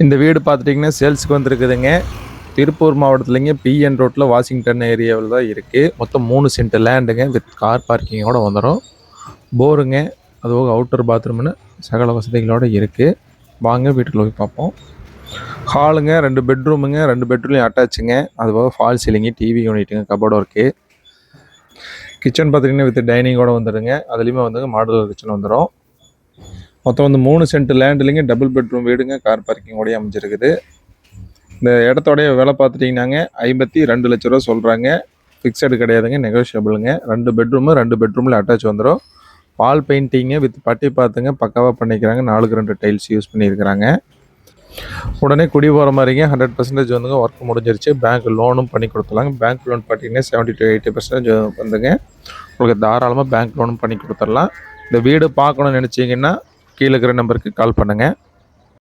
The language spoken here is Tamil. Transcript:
இந்த வீடு பார்த்துட்டிங்கன்னா சேல்ஸுக்கு வந்திருக்குதுங்க. திருப்பூர் மாவட்டத்துலேங்க பிஎன் ரோட்டில் வாஷிங்டன் ஏரியாவில் தான் இருக்குது மொத்தம் மூணு சென்ட் லேண்டுங்க வித் கார் பார்க்கிங்கோடு வந்துடும் போருங்க அதுபோக அவுட்டர் பாத்ரூம்னு சகல வசதிகளோடு இருக்குது வாங்க வீட்டுக்குள்ள போய் பார்ப்போம். ஹாலுங்க ரெண்டு பெட்ரூமுங்க ரெண்டு பெட்ரூம்லையும் அட்டாச்சுங்க அது போக ஃபால் சீலிங்கு டிவி யூனிட்டுங்க கபோர்டும் இருக்குது கிச்சன் பார்த்திங்கன்னா வித் டைனிங்கோட வந்துடுங்க அதுலேயுமே வந்துங்க மாடுலர் கிச்சன் வந்துடும் மொத்தம் வந்து மூணு சென்ட் லேண்ட்லேங்க டபுள் பெட்ரூம் வீடுங்க கார் பார்க்கிங்கோடய அமைஞ்சிருக்குது. இந்த இடத்தோடைய விலை பார்த்துட்டிங்கன்னாங்க ஐம்பத்தி ரெண்டு லட்ச ரூபா சொல்கிறாங்க ஃபிக்ஸடு கிடையாதுங்க நெகோஷியபிளுங்க ரெண்டு பெட்ரூமு ரெண்டு பெட்ரூமில் அட்டாச் வந்துடும் வால் பெயிண்டிங்கு வித் பட்டி பார்த்துங்க பக்காவாக பண்ணிக்கிறாங்க. நாலுக்கு ரெண்டு டைல்ஸ் யூஸ் பண்ணியிருக்கிறாங்க. உடனே குடி போகிற மாதிரிங்க ஹண்ட்ரட் பர்சன்டேஜ் வந்துங்க ஒர்க் முடிஞ்சிருச்சு. பேங்க் லோனும் பண்ணி கொடுத்துடலாங்க. பேங்க் லோன் பார்த்தீங்கன்னா செவன்ட்டி டு எயிட்டி பர்சன்டேஜ் வந்துங்க. உங்களுக்கு தாராளமாக பேங்க் லோனும் பண்ணி கொடுத்துடலாம். இந்த வீடு பார்க்கணும்னு நினச்சிங்கன்னா கீழே இருக்கிற நம்பருக்கு கால் பண்ணுங்கள்